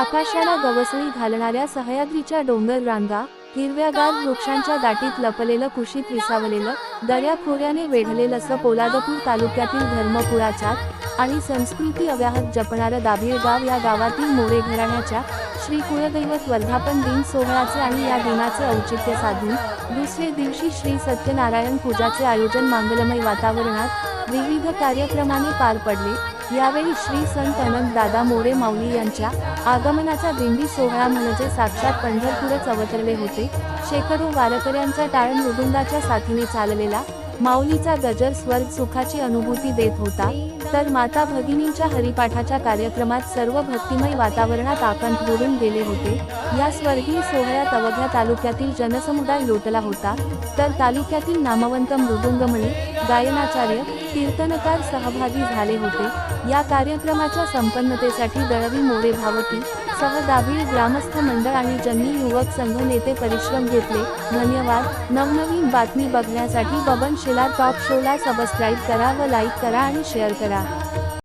आकाशाला गवसळी घालणाऱ्या सह्याद्रीच्या डोंगर रांगा हिरव्यागार वृक्षांच्या दाटीत लपलेलं कुशीत विसावलेलं दर्याखोऱ्याने वेढलेलं असं पोलादपूर तालुक्यातील धर्मपुराच्या आणि संस्कृती अव्याहत जपणारं दाभीर गाव या गावातील मोरे घराण्याच्या श्री कुळदैवत वर्धापन दिन सोहळ्याचे आणि या दिनाचे औचित्य साधून दुसरे दिवशी श्री सत्यनारायण पूजाचे आयोजन मांगलमय वातावरणात विविध कार्यक्रमाने पार पडले. यावेळी श्री संत अनंत दादा मोरे माऊली यांच्या आगमनाचा दिंडी सोहळा म्हणजे साक्षात पंढरपूरच अवतरले होते. शेकडो वारकऱ्यांचा टाळ मृदुंगाच्या साथीने चाललेला माऊलीचा गजर स्वर्ग सुखाची अनुभूती देत होता. तर माता भगिनींच्या हरिपाठाच्या कार्यक्रमात सर्व भक्तिमय वातावरणात आकंठ बुडून गेले होते. या स्वर्गीय सोहळ्यात अवघ्या तालुक्यातील जनसमुदाय लोटला होता. तर तालुक्यातील नामवंत मृदुंगमणी गायनाचार्य कीर्तनकार सहभागी झाले होते. या कार्यक्रमाच्या संपन्नतेसाठी दळवी मोरे भावकी सह दाभिळ ग्रामस्थ मंडळ आणि जन्नी युवक संघ नेते परिश्रम घेतले. धन्यवाद. नवनवीन बातमी बघण्यासाठी बबन शिला टॉप शोला सबस्क्राईब करा व लाईक करा आणि शेअर करा.